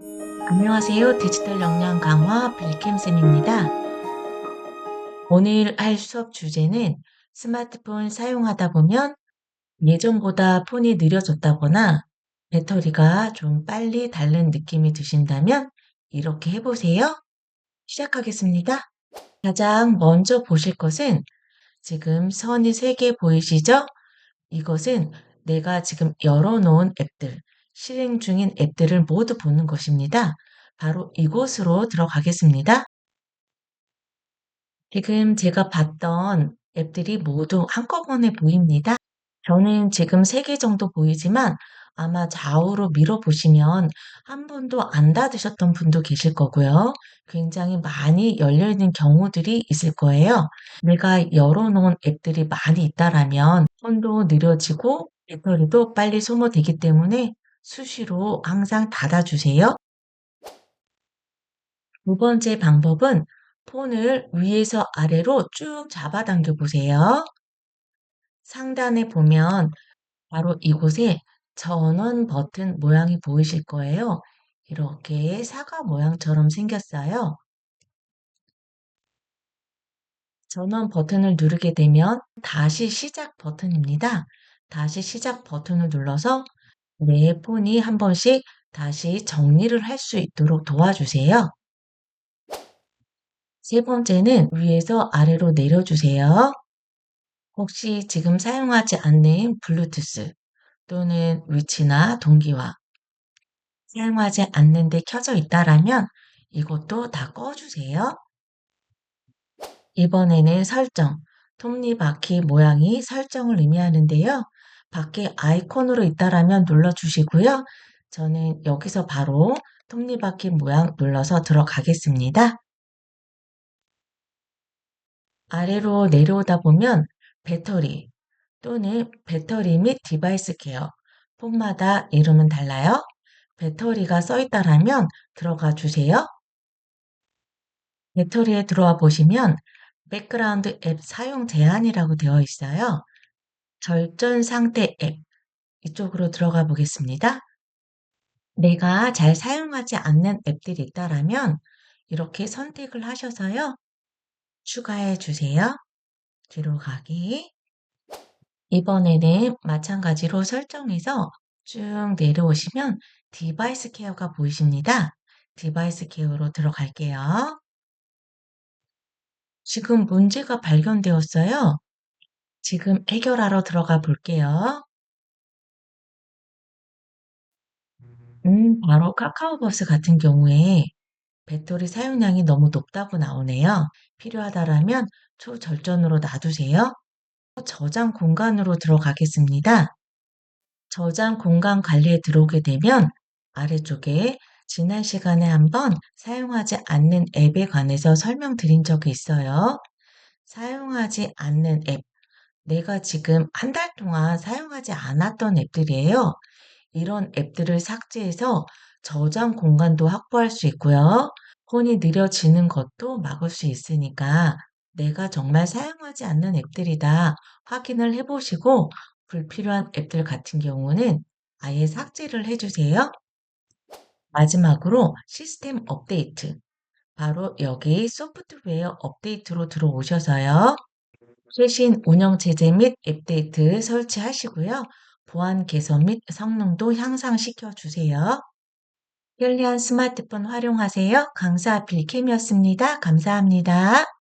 안녕하세요. 디지털 역량 강화 빌캠쌤입니다. 오늘 할 수업 주제는 스마트폰 사용하다 보면 예전보다 폰이 느려졌다거나 배터리가 좀 빨리 닳는 느낌이 드신다면 이렇게 해보세요. 시작하겠습니다. 가장 먼저 보실 것은 지금 선이 3개 보이시죠? 이것은 내가 지금 열어놓은 앱들, 실행 중인 앱들을 모두 보는 것입니다. 바로 이곳으로 들어가겠습니다. 지금 제가 봤던 앱들이 모두 한꺼번에 보입니다. 저는 지금 3개 정도 보이지만 아마 좌우로 밀어보시면 한 번도 안 닫으셨던 분도 계실 거고요. 굉장히 많이 열려있는 경우들이 있을 거예요. 내가 열어놓은 앱들이 많이 있다라면 폰도 느려지고 배터리도 빨리 소모되기 때문에 수시로 항상 닫아주세요. 두 번째 방법은 폰을 위에서 아래로 쭉 잡아당겨 보세요. 상단에 보면 바로 이곳에 전원 버튼 모양이 보이실 거예요. 이렇게 사과 모양처럼 생겼어요. 전원 버튼을 누르게 되면 다시 시작 버튼입니다. 다시 시작 버튼을 눌러서 내 폰이 한 번씩 다시 정리를 할 수 있도록 도와주세요. 세 번째는 위에서 아래로 내려주세요. 혹시 지금 사용하지 않는 블루투스 또는 위치나 동기화 사용하지 않는데 켜져 있다라면 이것도 다 꺼주세요. 이번에는 설정, 톱니바퀴 모양이 설정을 의미하는데요. 밖에 아이콘으로 있다라면 눌러주시고요. 저는 여기서 바로 톱니바퀴 모양 눌러서 들어가겠습니다. 아래로 내려오다 보면 배터리 또는 배터리 및 디바이스 케어 폰마다 이름은 달라요. 배터리가 써 있다라면 들어가 주세요. 배터리에 들어와 보시면 백그라운드 앱 사용 제한이라고 되어 있어요. 절전 상태 앱 이쪽으로 들어가 보겠습니다. 내가 잘 사용하지 않는 앱들이 있다라면 이렇게 선택을 하셔서요. 추가해 주세요. 뒤로 가기. 이번에는 마찬가지로 설정해서 쭉 내려오시면 디바이스 케어가 보이십니다. 디바이스 케어로 들어갈게요. 지금 문제가 발견되었어요. 지금 해결하러 들어가 볼게요. 음, 바로 카카오버스 같은 경우에 배터리 사용량이 너무 높다고 나오네요. 필요하다라면 초절전으로 놔두세요. 저장 공간으로 들어가겠습니다. 저장 공간 관리에 들어오게 되면 아래쪽에 지난 시간에 한번 사용하지 않는 앱에 관해서 설명드린 적이 있어요. 사용하지 않는 앱. 내가 지금 한 달 동안 사용하지 않았던 앱들이에요. 이런 앱들을 삭제해서 저장 공간도 확보할 수 있고요. 폰이 느려지는 것도 막을 수 있으니까 내가 정말 사용하지 않는 앱들이다 확인을 해보시고 불필요한 앱들 같은 경우는 아예 삭제를 해주세요. 마지막으로 시스템 업데이트. 바로 여기 소프트웨어 업데이트로 들어오셔서요. 최신 운영 체제 및 업데이트 설치하시고요. 보안 개선 및 성능도 향상시켜 주세요. 편리한 스마트폰 활용하세요. 강사 빌캠이었습니다. 감사합니다.